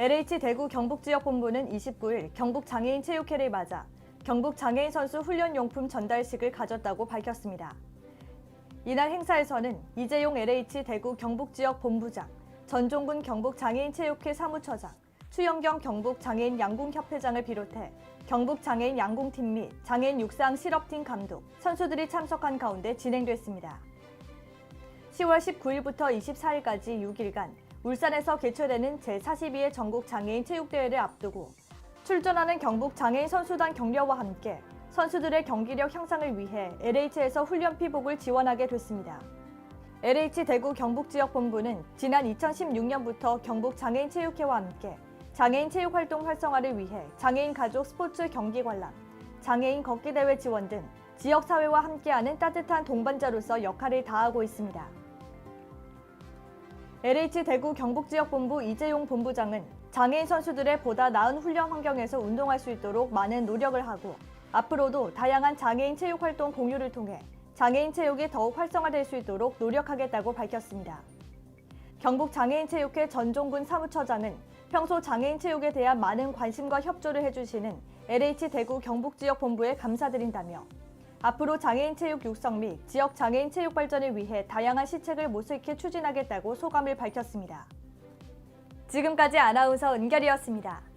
LH 대구 경북지역본부는 29일 경북장애인 체육회를 맞아 경북장애인 선수 훈련용품 전달식을 가졌다고 밝혔습니다. 이날 행사에서는 이재용 LH 대구 경북지역 본부장, 전종근 경북장애인 체육회 사무처장, 추영경 경북장애인 양궁협회장을 비롯해 경북장애인 양궁팀 및 장애인 육상 실업팀 감독, 선수들이 참석한 가운데 진행됐습니다. 10월 19일부터 24일까지 6일간 울산에서 개최되는 제42회 전국 장애인 체육대회를 앞두고 출전하는 경북 장애인 선수단 격려와 함께 선수들의 경기력 향상을 위해 LH에서 훈련 피복을 지원하게 됐습니다. LH 대구 경북 지역 본부는 지난 2016년부터 경북 장애인 체육회와 함께 장애인 체육 활동 활성화를 위해 장애인 가족 스포츠 경기 관람, 장애인 걷기 대회 지원 등 지역 사회와 함께하는 따뜻한 동반자로서 역할을 다하고 있습니다. LH 대구 경북지역본부 이재용 본부장은 장애인 선수들의 보다 나은 훈련 환경에서 운동할 수 있도록 많은 노력을 하고 앞으로도 다양한 장애인 체육 활동 공유를 통해 장애인 체육이 더욱 활성화될 수 있도록 노력하겠다고 밝혔습니다. 경북 장애인체육회 전종근 사무처장은 평소 장애인 체육에 대한 많은 관심과 협조를 해주시는 LH 대구 경북지역 본부에 감사드린다며 앞으로 장애인 체육 육성 및 지역 장애인 체육 발전을 위해 다양한 시책을 모색해 추진하겠다고 소감을 밝혔습니다. 지금까지 아나운서 은결이었습니다.